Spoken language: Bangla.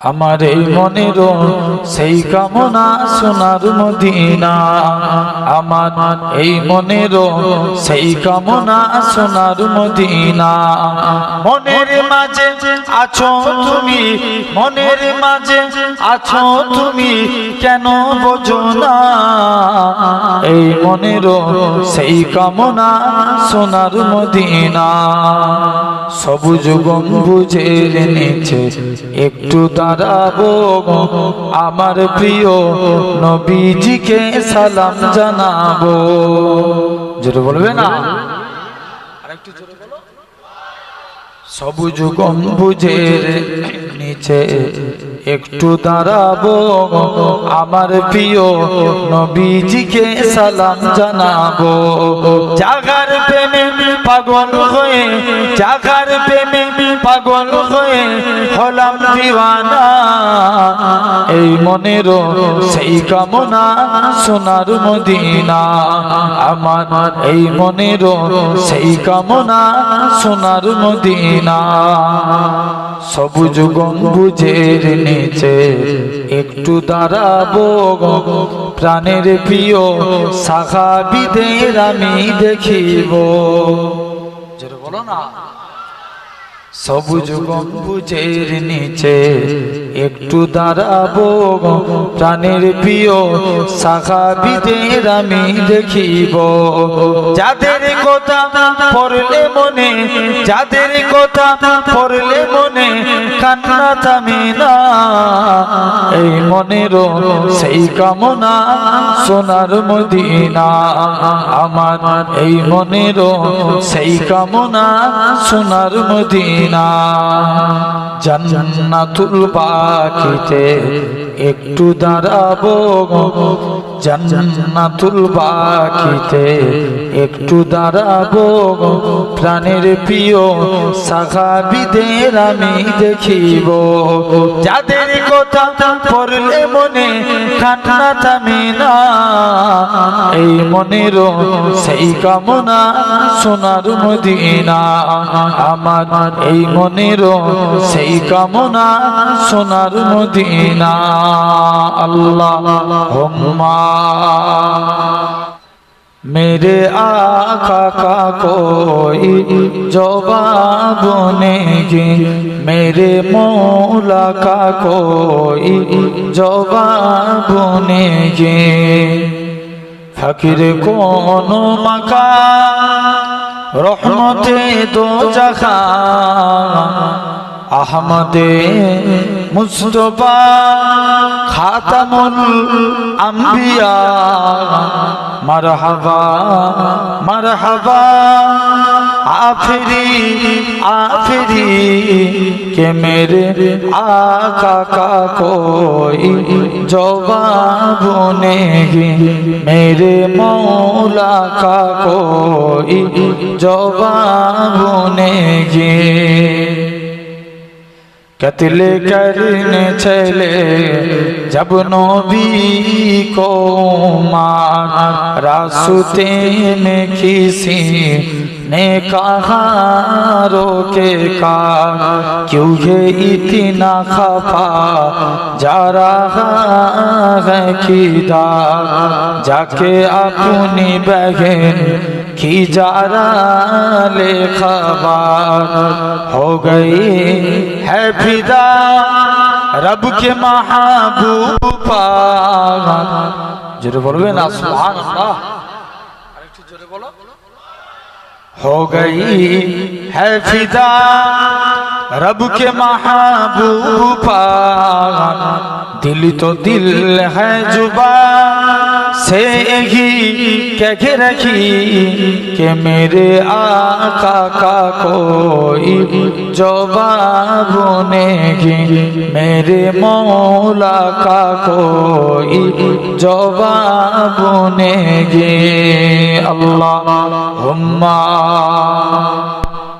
আমার এই মনের সেই কামনা সোনার মদিনা। আমার এই মনের সেই কামনা সোনার মদিনা। মনের মাঝে আছো তুমি, মনের মাঝে আছো তুমি, কেন বোঝো না? এই মনের সেই কামনা সোনার মদিনা। সবুজ গম্বুজের নিচে। একটু দাঁড়াবো আমার প্রিয় নবীজিকে সালাম জানাব। জোরে বলবে না? আরেকটু জোরে বলো। সবুজ নিচে। একটু দাঁড়াবো আমার প্রিয় নবীজিকে সালাম জানাব। পাগল হয়ে, জাগার প্রেমে পাগল হয়ে হলাম দিওয়ানা। এই মনের সেই কামনা সোনার মদিনা। আমার এই মনের সেই কামনা সোনার মদিনা। সবুজ গম্বুজের নিচে একটু দাঁড়াবো প্রাণের প্রিয় সাহাবিদের আমি দেখিব। জোরে বলো না সবুজ গম্বুজের নিচে একটু দাঁড়াবো প্রাণের প্রিয় সাহাবিদের আমি দেখিব। যাদের কথা পড়লে মনে যাদের কথা পড়লে মনে কান্না থামে না। এই মনের সেই কামনা সোনার মদিনা। আমার এই মনের সেই কামনা সোনার মদিনা। জান্নাতুল বাকিতে একটু দাঁড়াবো জান্নাতুল বাকিতে একটু দাঁড়াবো প্রাণের প্রিয় সাহাবিদের আমি দেখিব। যাদের কথা পড়লে মনে কান্না থামে না। এই মনের সেই কামনা সোনার মদিনা। আমার এই মনের সেই কামনা সোনার মদিনা। আল্লাহ হোম্মা मेरे आका का कोई जवाब नहीं मेरे मौला का कोई जवाब नहीं ফকির কোন মাকা রহমতে দো জাখা আহমদে মুস্তফা খাতামুল আম্বিয়া মারহাবা মারহাবা आखिरी आखिरी के मेरे आका का कोई जवाब नहीं मेरे मौला का कोई जवाब नहीं कत्ल करने चले जब नबी को मार रास्ते में किसी ने कहा रोके का क्यों ये इतना खफा जा रहा है किदा जाके अपनी बहन کی جارا لے خبر ہو گئی ہے فدا رب کے محبوب محبوبا جرے بولو نا، سبحان اللہ۔ ہو گئی ہے فدا رب کے محبوب محبوبا दिल तो दिल है जुबा से ही कह के रखी कि मेरे आका का कोई जवाब नहीं मेरे मौला का कोई जवाब नहीं अल्लाह